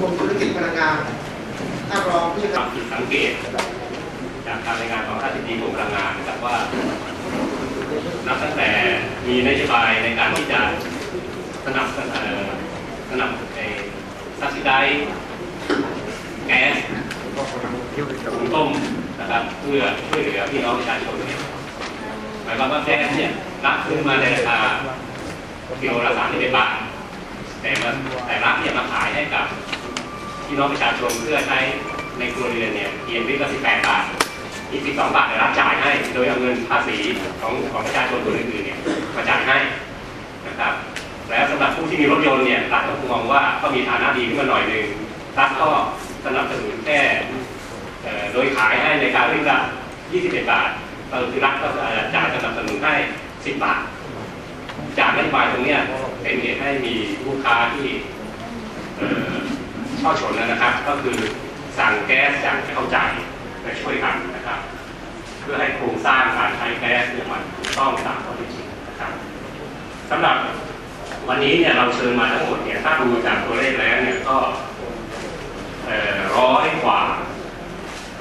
กรมธุรกิจพลังงานท่านรองผู้จัดคการวามผิดสังเกต จากการรายงานของท่านทิบดีกรมพลังงานนะครับว่า นับตั้งแต่มีนโยบายในการที่จะสนับสนุนสนับไอ้ซับซิได้แก๊สหุงต้มนะครับเพื่อช่วยเหลือพี่น้องประชาชนเนี่ยหมายความว่าแก๊สเนี่ยรับขึ้นมาในราคากิโลละสามสิบบาทแต่ละแต่รัฐเนี่ยมาขายให้กับ พี่น้องประชาชนเพื่อใช้ในครัวเรือนเนี่ยเพียงลิตรละ18 บาท อีก 12 บาทเนี่ยรัฐจ่ายให้ โดยเอาเงินภาษีของของประชาชนคนอื่นๆเนี่ยมาจ่ายให้นะครับ แล้วสำหรับผู้ที่มีรถยนต์เนี่ยรัฐก็มองว่าก็มีฐานะดีขึ้นมาหน่อยหนึ่งรัฐก็สนับสนุนแค่โดยขายให้ในการลิตรละ21 บาทก็คือรัฐก็จ่ายสนับสนุนให้ 10 บาท จากนโยบายตรงนี้เป็นเหตุให้มีลูกค้าที่ ช่อชนนะครับ ก็คือสั่งแก๊สอย่างเข้าใจและช่วยกันนะครับ เพื่อให้โครงสร้างการใช้แก๊สเนี่ยมันถูกต้องตามข้อเท็จจริงนะครับสำหรับวันนี้เนี่ยเราเชิญมาทั้งหมดเนี่ยถ้าดูจากตัวเลขแล้วเนี่ยก็ร้อยกว่า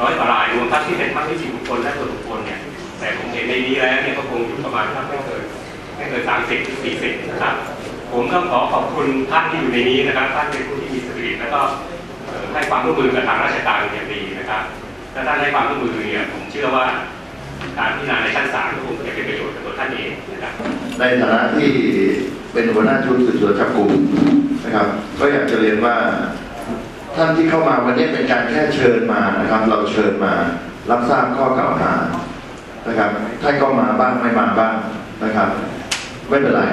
ร้อยกว่ารายรวมทั้งที่เป็นทั้งนิติบุคคลและตัวบุคคลเนี่ยแต่ผมเห็นในนี้แล้วเนี่ยก็คงอยู่ประมาณสักไม่เกินไม่เกินสามสิบสี่สิบนะครับ ผมต้องขอขอบคุณท่านที่อยู่ในนี้นะครับท่านเป็นผู้ที่มีส แล้วก็ให้ความร่วมมือกับทางราชการเป็นอย่างดีนะครับถ้าท่านให้ความร่วมมือเนี่ยผมเชื่อว่าการพิจารณาในชั้นศาลก็คงจะเป็นประโยชน์กับตัวท่านเองนะครับในฐานะที่เป็นหัวหน้าชุดสืบสวนจับกลุ่มนะครับ ก็อยากจะเรียนว่าท่านที่เข้ามาวันนี้เป็นการแค่เชิญมานะครับ เราเชิญมารับทราบข้อกล่าวหานะครับท่านก็มาบ้างไม่มาบ้างนะครับ ไม่เป็นไร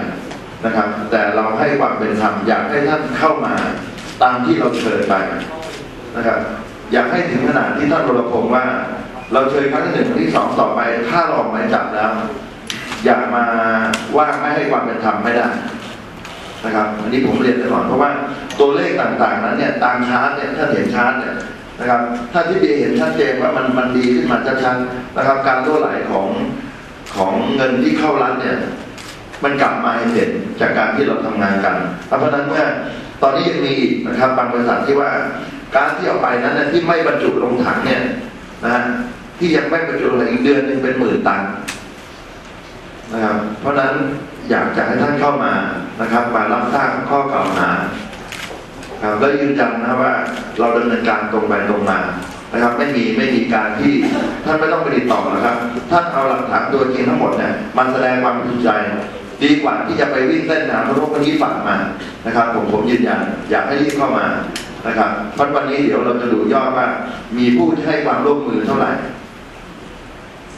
นะครับ แต่เราให้ความเป็นธรรมอยากให้ท่านเข้ามา ตามที่เราเชิญไปนะครับ อยากให้ถึงขนาดที่ท่านรณพงศ์ว่า เราเชิญครั้งที่หนึ่งครั้งที่สองต่อไป ถ้าเราออกหมายจับแล้ว อย่ามาว่าไม่ให้ความเป็นธรรมไม่ได้นะครับอันนี้ผมเรียนไว้ก่อนเพราะว่าตัวเลขต่างๆนั้นเนี่ยตามชาร์ตเนี่ยถ้าเห็นชาร์ตเนี่ยนะครับ ถ้าที่ดีเห็นชัดเจนว่ามันมันดีขึ้นมาชัดๆนะครับ การรั่วไหลของของเงินที่เข้ารัฐเนี่ย มันกลับมาให้เห็นจากการที่เราทำงานกัน เพราะฉะนั้นเมื่อตอนนี้ยังมีอีกนะครับบางบริษัทที่ว่าการที่เอาไปนั้นนยที่ไม่บรรจุลงถังเนี่ยนะฮะที่ยังไม่บรรจุลงถังอีกเดือนหนึ่งเป็นหมื่นตันนะครับเพราะฉะนั้นอยากจะให้ท่านเข้ามานะครับ มารับทราบข้อกล่าวหาครับแล้วยืนยันนะว่าเราดำเนินการตรงไปตรงมานะครับ ไม่มีไม่มีการที่ท่านไม่ต้องไปติดต่อนะครับท่านเอาหลักฐานตัวจริงทั้งหมดเนี่ยมันแสดงความบริสุทธิ์ใจ ดีกว่าที่จะไปวิ่งเต้นหาพระโลกนนี้ฝากมานะครับ ผมผมยืนยันอยากให้รีบเข้ามานะครับเพราะวันนี้เดี๋ยวเราจะดูยอดว่า มีผู้ที่ให้ความร่วมมือเท่าไหร่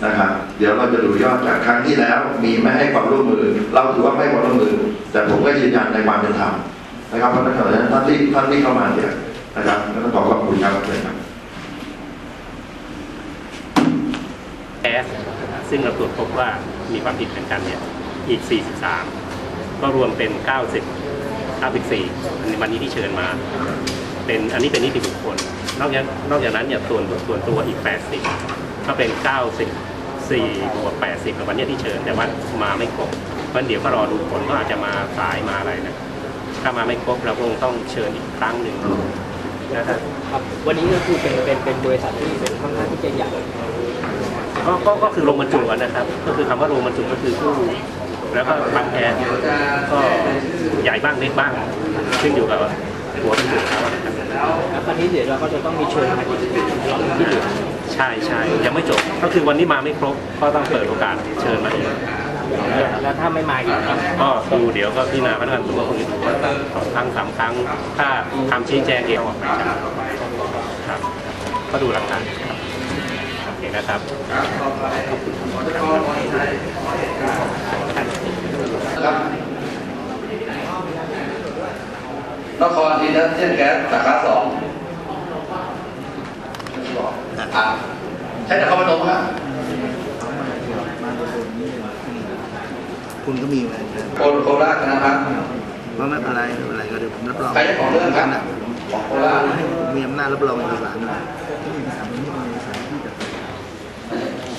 นะครับเดี๋ยวเราจะดูยอดจากครั้งที่แล้ว มีไม่ให้ความร่วมมือ เราถือว่าไม่ความร่วมมือ แต่ผมก็ยืนยันในความเป็นธรรมนะครับเพราะฉะนั้นท่านที่ท่านที่เข้ามาเนี่ยนะครับแล้วก็ขอขอบคุณครับเชิญครับแก๊สซึ่งเราตรวจพบว่ามีความผิดเหมือนกันเนี่ย อีก 43 ก็รวมเป็น 90 94อันนี้วันนี้ที่เชิญมา เป็นอันนี้เป็นนิติบุคคล นอกจากนอกจากนั้นเนี่ยส่วนส่วนตัวอีก 80 ก็เป็น 94บวก80ในวันนี้ที่เชิญ แต่ว่ามาไม่ครบเพราะเดี๋ยวก็รอดูผลก็อาจจะมาสายมาอะไรนะถ้ามาไม่ครบเราคงต้องเชิญอีกครั้งหนึ่งนะครับครับวันนี้ก็คือเป็นเป็นเป็นบริษัทที่เป็นค่อนข้างที่จะใหญ่ก็ก็ก็คือลงบรรจุอะนะครับ ก็คือคำว่าลงบรรจุก็คือผู้ แล้วก็บางแทนก็ใหญ่บ้างเล็กบ้างขึ้นอยู่กับหัวเป็นหัวเขานะครับแล้วคราวนี้เดี๋ยวเราก็จะต้องมีเชิญมาอีกรอบที่เหลือใช่ใช่ยังไม่จบ ก็คือวันนี้มาไม่ครบก็ต้องเปิดโอกาสเชิญมาอีกแล้วถ้าไม่มาอีกครับก็ดูเดี๋ยวก็พิจารณาพนักงานสอบสวนคงจะดูว่าสองครั้งสามครั้ง ถ้าคำชี้แจงเองออกหมายจับครับก็ดูหลักฐานโอเคนะครับ ครับนครอินเตอร์เนแก๊สสาขาสองอะใช่นครพนมครับคุณก็มีเหมือนกันโคโคราชนะครับเพราะไม่เป็นไรไม่เป็นไรก็เดี๋ยวผมรับรองใครเจ้าของเรื่องครับของโคราชให้ผมมีอำนาจรับรองเอกสารด้วยที่เอกสารนี้เป็นเอกสารที่จะ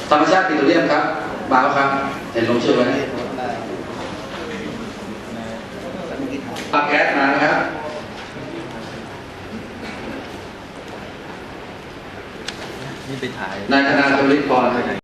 ธรรมชาติปิโตรเลียมครับมาแล้วครับ เห็นลงชื่อไว้ปากแก๊สมานะครับ นี่ ไปถ่ายนายธนาธุริพร